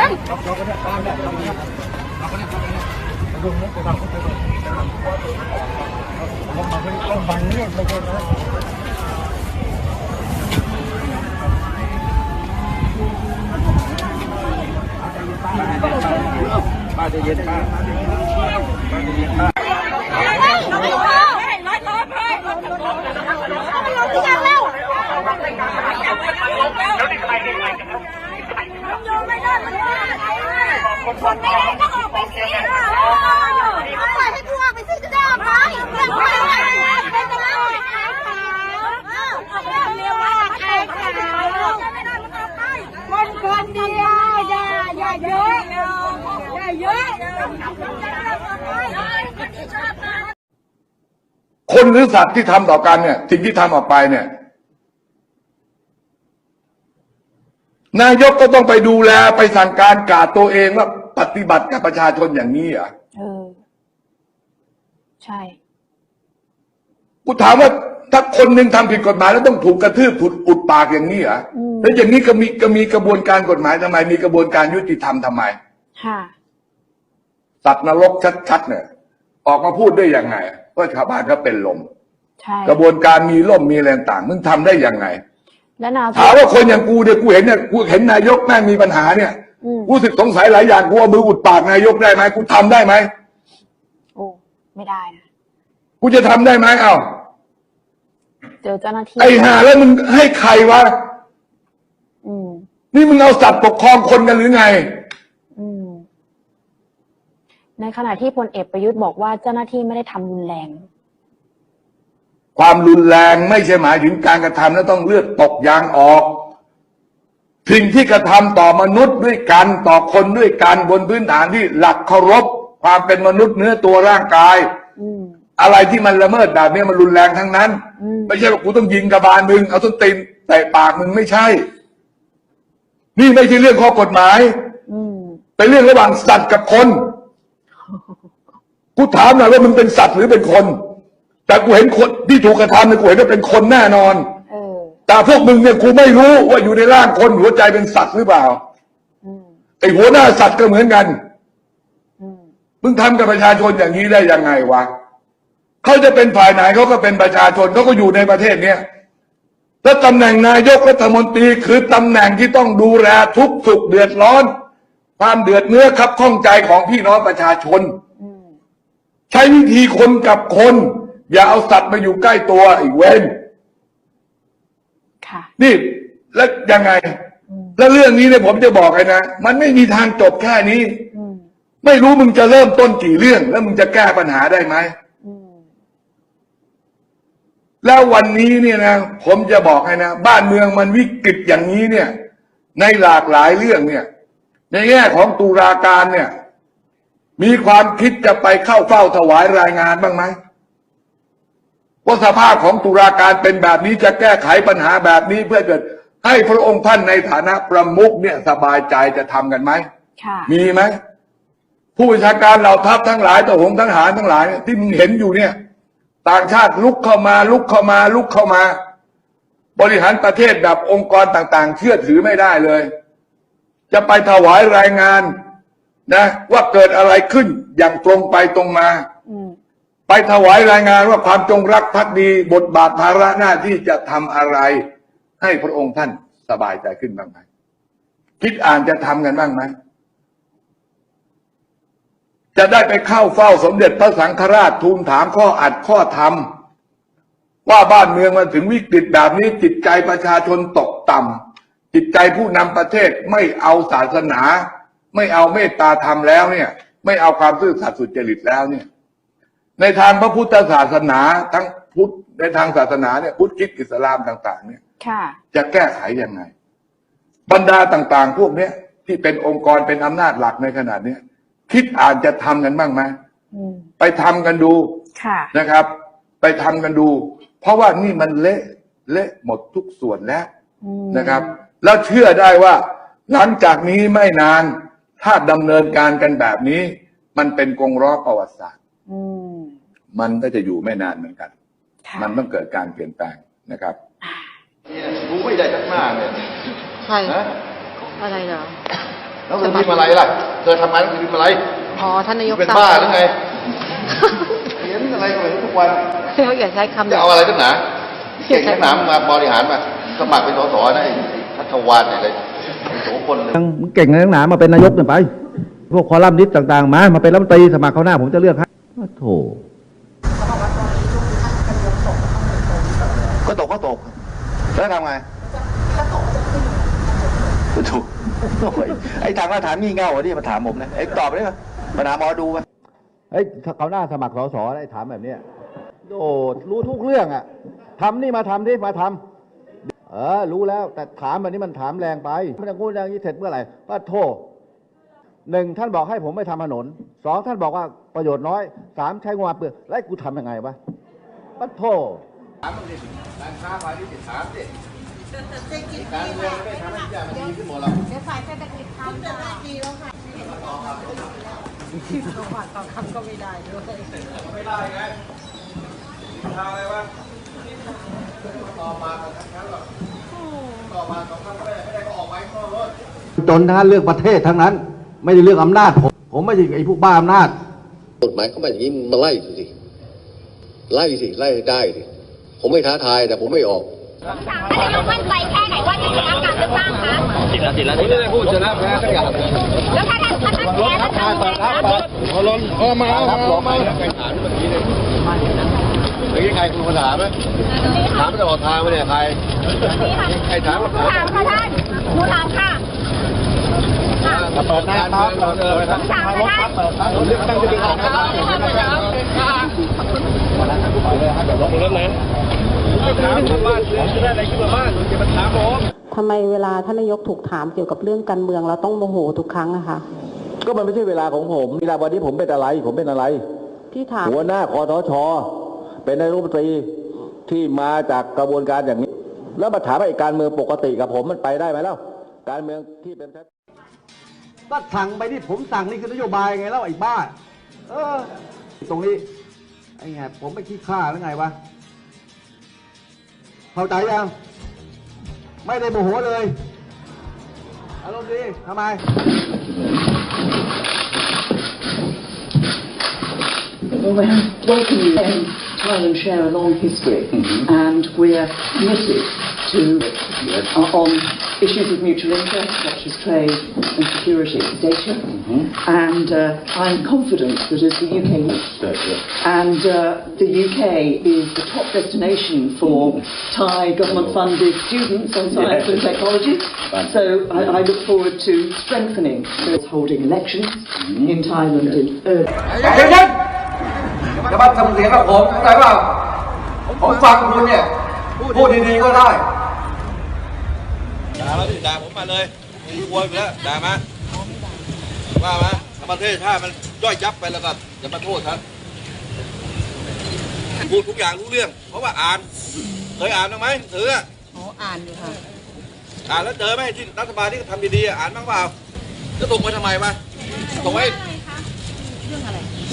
เราคนป้าป้าจะเย็นป้า ไม่ได้ก็ออกไปสิปล่อยให้กูออกไปสิจะได้ไหมเรื่องอะไรเป็นอะไรเรียกว่าใครขาวคนคนเดียวอย่าอย่าเยอะอย่าเยอะคนหรือสัตว์ที่ทำต่อกันเนี่ย สิ่งที่ทำออกไปเนี่ย นายกก็ต้องไปดูแลไปสั่งการกาดตัวเองว่า ปฏิบัติกับประชาชนอย่างนี้เหรอะเออ ใช่ กูถามว่าถ้าคนหนึ่งทำผิดกฎหมายแล้วต้องถูกกระทืบถูกอุดปากอย่างนี้เหรออืมแล้วอย่างนี้ก็มีก็มีกระบวนการกฎหมายทำไม มีกระบวนการยุติธรรมทำไม ค่ะสัตว์นรกชัดๆเนี่ยออกมาพูดได้ยังไงว่าชาวบ้านก็เป็นลม ใช่ กระบวนการมีล่มมีแรงต่างมึงทำได้ยังไง และนาถามว่าคนอย่างกูเนี่ยกูเห็นเนี่ยกูเห็นนายกแม่งมีปัญหาเนี่ยอืม กูรู้สึกสงสัยหลายอย่างกูเอามืออุดปากนายกได้ไหมกูทำได้ไหมโอ้ไม่ได้นะกูจะทำได้ไหมเอ้าเจอเจ้าหน้าที่ไอ้ห่าแล้วมึงให้ใครวะอืมนี่มึงเอาสัตว์ปกครองคนกันหรือไงอืมในขณะที่พลเอกประยุทธ์บอกว่าเจ้าหน้าที่ไม่ได้ทำรุนแรง ความรุนแรงไม่ใช่หมายถึงการกระทำแล้วต้องเลือดตกยางออก สิ่งที่กระทำต่อมนุษย์ด้วยกันต่อคนด้วยกันบนพื้นฐานที่หลักเคารพความเป็นมนุษย์เนื้อตัวร่างกายอืมอะไรที่มันละเมิดแบบนี้มันรุนแรงทั้งนั้นอืมไม่ใช่ว่ากูต้องยิงกระบาลมึงเอาต้นตีนแต่ปากมึงไม่ใช่ นี่ไม่ใช่เรื่องข้อกฎหมายอืมเป็นเรื่องระหว่างสัตว์กับคนกูถามหน่อยว่ามึงเป็นสัตว์หรือเป็นคน แต่กูเห็นคนที่ถูกกระทำเนี่ยกูเห็นว่าเป็นคนแน่นอนเออ แต่พวกมึงเนี่ยกูไม่รู้ว่าอยู่ในร่างคนหัวใจเป็นสัตว์หรือเปล่าอืมไอหัวหน้าสัตว์ก็เหมือนกันอืมมึงทำกับประชาชนอย่างนี้ได้ยังไงวะเขาจะเป็นฝ่ายไหนเขาก็เป็นประชาชนเขาก็อยู่ในประเทศเนี้ยแล้วตำแหน่งนายกรัฐมนตรีคือตำแหน่งที่ต้องดูแลทุกสุขเดือดร้อน ความเดือดเนื้อครับข้องใจของพี่น้องประชาชนอืมใช้วิธีคนกับคน อย่าเอาสัตว์มาอยู่ใกล้ตัวไอ้เว้น ค่ะ นี่แล้วยังไงอืมแล้วเรื่องนี้เนี่ยผมจะบอกเลยนะ มันไม่มีทางจบแค่นี้อืมไม่รู้มึงจะเริ่มต้นกี่เรื่อง แล้วมึงจะแก้ปัญหาได้ไหมอืมแล้ววันนี้เนี่ยนะ ผมจะบอกให้นะ บ้านเมืองมันวิกฤตอย่างนี้เนี่ย ในหลากหลายเรื่องเนี่ย ในแง่ของตุลาการเนี่ย มีความคิดจะไปเข้าเฝ้าถวายรายงานบ้างไหม ว่าสภาพของตุลาการเป็นแบบนี้จะแก้ไขปัญหาแบบนี้เพื่อเกิดให้พระองค์ท่านในฐานะประมุขเนี่ยสบายใจจะทำกันไหมค่ะมีไหมผู้บัญชาการเหล่าทัพทั้งหลายทหงทหารทั้งหลายเนี่ยที่มึงเห็นอยู่เนี่ย ต่างชาติลุกเข้ามา ลุกเข้ามา ลุกเข้ามา บริหารประเทศแบบองค์กรต่าง ๆ เชื่อถือไม่ได้เลย จะไปถวายรายงานนะ ว่าเกิดอะไรขึ้นอย่างตรงไปตรงมาอืม ไปถวายรายงานว่าความจงรักภักดีบทบาทภาระหน้าที่จะทำอะไร ให้พระองค์ท่านสบายใจขึ้นบ้างไหมคิดอ่านจะทำกันบ้างไหมจะได้ไปเข้าเฝ้าสมเด็จพระสังฆราชทูลถามข้ออัดข้อธรรม ว่าบ้านเมืองมันถึงวิกฤตแบบนี้จิตใจประชาชนตกต่ำจิตใจผู้นำประเทศไม่เอาศาสนา ไม่เอาเมตตาธรรมแล้วเนี่ย ไม่เอาความซื่อสัตย์สุจริตแล้วเนี่ย ในทางพระพุทธศาสนาทั้งพุทธในทางศาสนาเนี่ยพุทธคริดอิสลามต่าง ๆ เนี่ย ค่ะ จะแก้ไขยังไง บรรดาต่างๆ พวกเนี้ยที่เป็นองค์กรเป็นอำนาจหลักในขนาดเนี้ยคิดอ่านจะทำกันบ้างไหมอืม ไปทำกันดูค่ะ นะครับ ไปทำกันดู เพราะว่านี่มันเละเละหมดทุกส่วนแล้ว อืมนะครับ แล้วเชื่อได้ว่า หลังจากนี้ไม่นาน ถ้าดำเนินการกันแบบนี้ มันเป็นกงล้อประวัติศาสตร์อืม มันก็จะอยู่ไม่นานเหมือนกันค่ะมันต้องเกิดการเปลี่ยนแปลงนะครับรู้ไม่ได้ทั้งหน้าเนี่ยใครนะอะไรเหรอแล้วเธอพิมพ์อะไรล่ะ เธอทำงานแล้วเธอพิมพ์อะไร อ๋อ ท่านนายกเป็นสั่งบ้าหรือไงเขียนอะไรกันไปทุกวันเขาอย่าใช้คำจะเอาอะไรตั้งหนาเก่งตั้งหนามึงมาบริหารมาสมัครเป็นสสนะไอ้ทัศวานเนี่ยเลยไอ้โสพลเลยยังมึงเก่งนักหนามาเป็นนายกเนี่ยไป พวกคอลัมนิสต์ต่าง ๆ มา มาเป็นรัฐมนตรีสมัครเขาวหน้าผมจะเลือกให้โอ้โถ ก็ตกก็ตก แล้วทำไงก็ถูกโอ้ยไอ้ทางมาถามงี่เง่าอะที่มาถามผมนะไอ้ตอบได้ไหมมาถามหมอดูไหมเฮ้ยเขาวหน้าสมัครสสได้ถามแบบเนี้ยโอ้รู้ทุกเรื่องอะทำนี่มาทำดิมาทำเออ รู้แล้ว แต่ถามแบบนี้มันถามแรงไปมันจะงูอย่างนี้เสร็จเมื่อไหร่ว่าโทษหนึ่งท่านบอกให้ผมไม่ทำถนนสองท่านบอกว่าประโยชน์น้อยสามใช้งบประมาณเปลืองแล้วกูทำยังไงวะปัดโทษ ถามมันดิการค้าพาณิชย์ถามดิเศรษฐกิจการเมืองไม่ทำให้ทุกอย่างมันดีขึ้นหมดหรอเดี๋ยวฝ่ายเศรษฐกิจทำจะได้ดีแล้วค่ะที่อคำต่อคำก็ไม่ได้ด้วยไม่ได้ไงทาอะไรวะต่อมาต่อครั้งหรอกต่อมาต่อครั้งไม่ไม่ได้ก็ออกไว้ข้อรถจนนะเลือกประเทศทั้งนั้น ไม่ได้เลือกอำนาจผมผมไม่ใช่ไอ้พวกบ้าอำนาจกฎหมายเข้ามาอย่างนี้มาไล่สิไล่สิไล่ได้สิ ผมไม่ท้าทายแต่ผมไม่ออกท่านนายกมั่นใจแค่ไหนว่าจะชนะการเลือกตั้งคะติดแล้วติดแล้วไม่ได้พูดชนะแพ้ก็อย่างแล้วถ้าท่านถ้าท่านแพ้แล้วจะยังไงคะพอลนพอมาเอามาเอามาใครถามเมื่อกี้เนี่ยเมื่อกี้ใครคุณมาถามไหมถามไม่ได้ออกทางไม่ได้ใครใครถามหนูถามค่ะท่านหนูถามค่ะเปิดหน้าครับเปิดเลยครับถามค่ะท่านเลือกตั้งจะดีครับถามชาวบ้านจะได้อะไรขึ้นมาบ้านจะมาถามผม ทำไมเวลาท่านนายกถูกถามเกี่ยวกับเรื่องการเมืองเราต้องโมโหทุกครั้งอะคะก็มันไม่ใช่เวลาของผมเวลาวันนี้ผมเป็นอะไร ผมเป็นอะไร ที่ถามหัวหน้าคอทชเป็นนายกรัฐมนตรีที่มาจากกระบวนการอย่างนี้ แล้วมาถามว่าไอ้การเมืองปกติกับผมมันไปได้ไหมแล้วการเมืองที่เป็นก็สั่งไปนี่ผมสั่งนี่คือนโยบายไงแล้วไอ้บ้า เออ ตรงนี้ไอ้แหบผมไม่คิดค่าหรือไงวะเข้าใจยัง ไม่ได้โมโหเลยอารมณ์ดีทำไม Well, we have welcome you and Thailand share a long history, and we're committed to uh, on issues of mutual interest such as trade and security data. And uh, I'm confident that as the UK and uh, the UK is the top destination for Thai government-funded students on science and technology. So I, I look forward to strengthening the holding elections in Thailand in early. เดี๋ยวนั้นจะมาทำเสียงกับผมเข้าใจเปล่าผมฟังคุณเนี่ย พูดดีๆก็ได้ ด่ามาดิด่าผมมาเลยไม่กลัวอยู่แล้วด่ามาว่ามาถ้าประเทศชาติมันย่อยยับไปแล้วก็อย่ามาโทษครับพูดทุกอย่างรู้เรื่อง เพราะว่าอ่านเคยอ่านบ้างไหมถืออะอ๋ออ่านอยู่ค่ะอ่านแล้วเจอไหมที่รัฐบาลที่ทำดีๆอะอ่านบ้างเปล่าจะส่งไปทำไมมาส่งไว้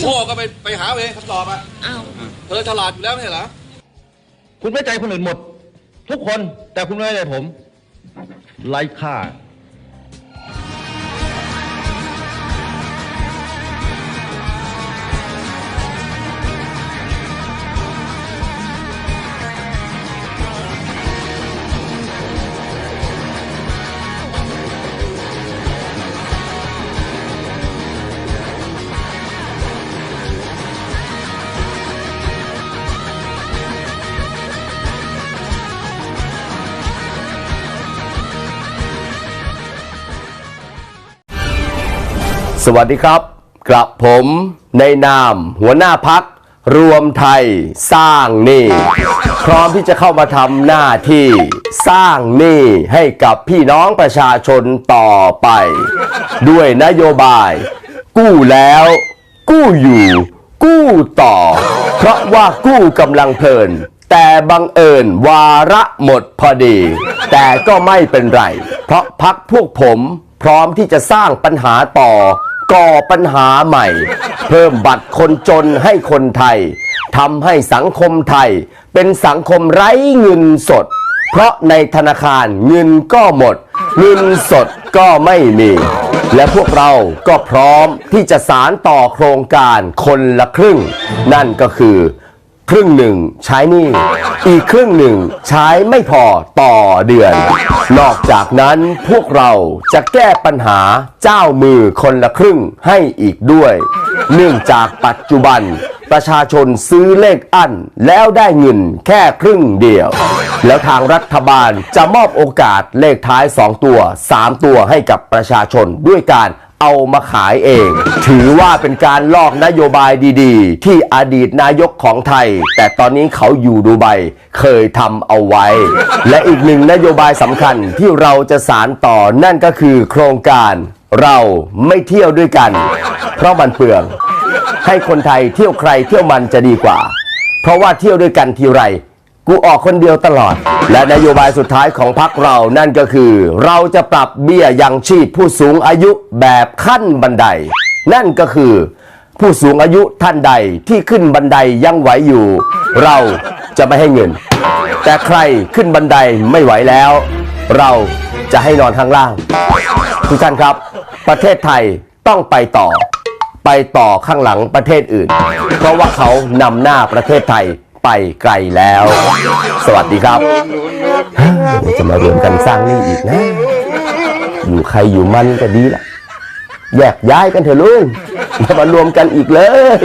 โง่ก็ไปไปหาเองคำตอบอะอ้าวเธอฉลาดอยู่แล้วไม่ใช่เหรอคุณไม่ใจคนอื่นหมด ทุกคนแต่คุณไม่ใจผม ไร้ สวัสดีครับกระผมในนาม หัวหน้าพักรวมไทยสร้างหนี้พร้อมที่จะเข้ามาทำหน้าที่สร้างหนี้ให้กับพี่น้องประชาชนต่อไป ด้วยนโยบาย กู้แล้ว กู้อยู่ กู้ต่อ เพราะว่ากู้กำลังเพลิน แต่บังเอิญวาระหมดพอดี แต่ก็ไม่เป็นไร เพราะพักพวกผมพร้อมที่จะสร้างปัญหาต่อ ก่อปัญหาใหม่ เพิ่มบัตรคนจนให้คนไทยทำให้สังคมไทย เป็นสังคมไร้เงินสด เพราะในธนาคารเงินก็หมด เงินสดก็ไม่มี และพวกเราก็พร้อมที่จะสารต่อโครงการคนละครึ่ง นั่นก็คือ ครึ่งหนึ่งใช้หนี่อีกครึ่งหนึ่งใช้ไม่พอต่อเดือน นอกจากนั้นพวกเราจะแก้ปัญหาเจ้ามือคนละครึ่งให้อีกด้วย เนื่องจากปัจจุบันประชาชนซื้อเลขอั้นแล้วได้เงินแค่ครึ่งเดียว แล้วทางรัฐบาลจะมอบโอกาสเลขท้าย 2 ตัว 3 ตัวให้กับประชาชนด้วยการ เอามาขายเอง ถือว่าเป็นการลอกนโยบายดีๆ ที่อดีตนายกของไทย แต่ตอนนี้เขาอยู่ดูไบเคยทำเอาไว้ และอีกหนึ่งนโยบายสำคัญที่เราจะสารต่อนั่นก็คือโครงการ เราไม่เที่ยวด้วยกัน เพราะมันเปลือง ให้คนไทยเที่ยวใครเที่ยวมันจะดีกว่า เพราะว่าเที่ยวด้วยกันทีไร กูออกคนเดียวตลอด และนโยบายสุดท้ายของพรรคเรานั่นก็คือ เราจะปรับเบี้ยยังชีพผู้สูงอายุแบบขั้นบันได นั่นก็คือ ผู้สูงอายุท่านใดที่ขึ้นบันไดยังไหวอยู่ เราจะไม่ให้เงิน แต่ใครขึ้นบันไดไม่ไหวแล้ว เราจะให้นอนข้างล่าง ทุกท่านครับ ประเทศไทยต้องไปต่อ ไปต่อข้างหลังประเทศอื่น เพราะว่าเขานำหน้าประเทศไทย ไปไกลแล้ว สวัสดีครับเดี๋ยวจะมารวมกันสร้างนี่อีกนะ อยู่ใครอยู่มันก็ดีละแยกย้ายกันเถอะลุงอย่ามารวมกันอีกเลย